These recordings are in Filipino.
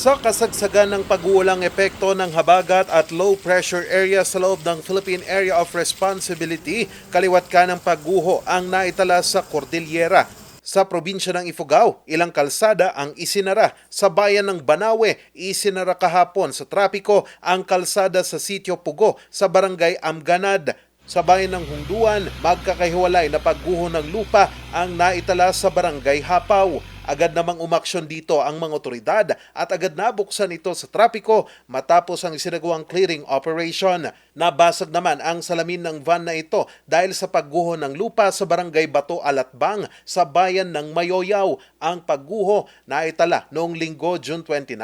Sa kasagsagan ng pag-uulang epekto ng habagat at low pressure area sa loob ng Philippine Area of Responsibility, kaliwat ka ng pagguho ang naitala sa Cordillera. Sa probinsya ng Ifugao, ilang kalsada ang isinara. Sa bayan ng Banawe, isinara kahapon sa trapiko ang kalsada sa sitio Pugo sa barangay Amganad. Sa bayan ng Hunduan, magkakahiwalay na pagguho ng lupa ang naitala sa barangay Hapaw. Agad namang umaksyon dito ang mga otoridad at agad nabuksan ito sa trapiko matapos ang isinagawang clearing operation. Nabasag naman ang salamin ng van na ito dahil sa pagguho ng lupa sa barangay Bato Alatbang sa bayan ng Mayoyaw. Ang pagguho na itala noong linggo June 29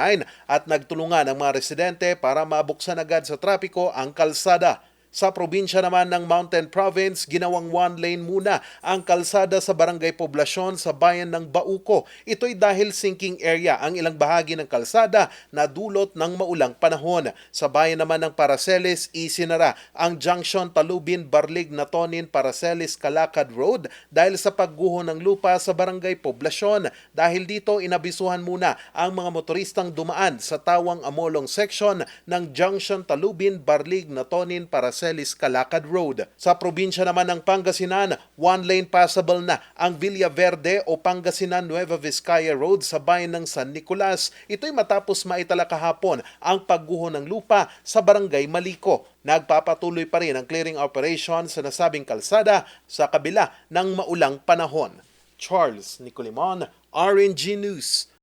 at nagtulungan ang mga residente para mabuksan agad sa trapiko ang kalsada. Sa probinsya naman ng Mountain Province, ginawang one lane muna ang kalsada sa barangay poblasyon sa bayan ng Bauco. Ito'y dahil sinking area ang ilang bahagi ng kalsada na dulot ng maulang panahon. Sa bayan naman ng Paracelis, isinara ang junction Talubin, Barlig, Natonin, Paracelis, Calacad Road dahil sa pagguho ng lupa sa barangay poblasyon. Dahil dito, inabisuhan muna ang mga motoristang dumaan sa Tawang Amolong section ng junction Talubin, Barlig, Natonin, Paracelis, Calacad Road. Sa probinsya naman ng Pangasinan, one lane passable na ang Villaverde o Pangasinan Nueva Vizcaya Road sa bayan ng San Nicolas. Ito'y matapos maitala kahapon ang pagguho ng lupa sa barangay Maliko. Nagpapatuloy pa rin ang clearing operation sa nasabing kalsada sa kabila ng maulang panahon. Charles Nicolimon, RNG News.